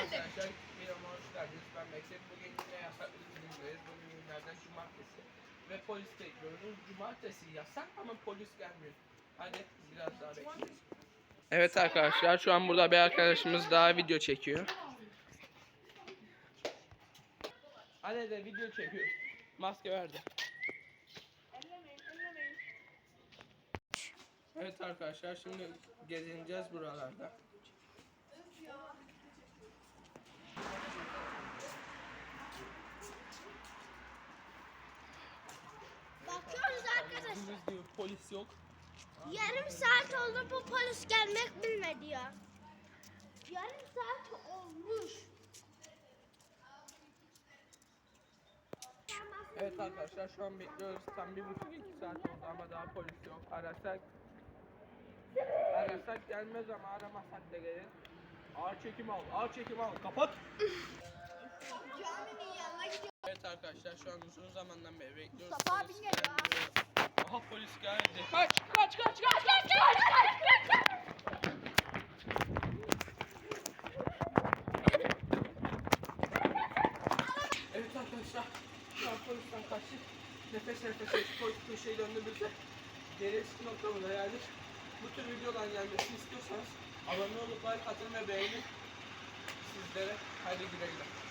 arkadaşlar, videoma hoş geldiniz. Ben Meksik. Bugün yine yasak günündeyiz. Bugün günlerden cumartesi. Ve polis bekliyoruz. Cumartesi yasak ama polis gelmiyor. Hadi biraz daha bekleyelim. Evet arkadaşlar, şu an burada bir arkadaşımız daha video çekiyor. Hadi de video çekiyor. Maske verdi. Evet arkadaşlar, şimdi gezineceğiz buralarda. Polis yok. Yarım saat oldu bu polis gelmek bilmedi ya. Yarım saat olmuş. Evet arkadaşlar şu an bekliyoruz. Tam bir buçuk iki saat oldu ama daha polis yok. Arasak arasak gelmez ama aramasak da gelir. Ağır çekim al, ağır çekim al. Kapat. Caminin yanına gidiyor. Evet arkadaşlar şu an uzun zamandan beri bekliyoruz. Mustafa Polis Evet arkadaşlar, şu an polisten kaçtık. Nefes nefese polis köşeyi döndü bize. Geri eski noktamıza geldik. Bu tür videodan gelmesini istiyorsanız abone olup like atın ve beğenin. Sizlere haydi güle güle.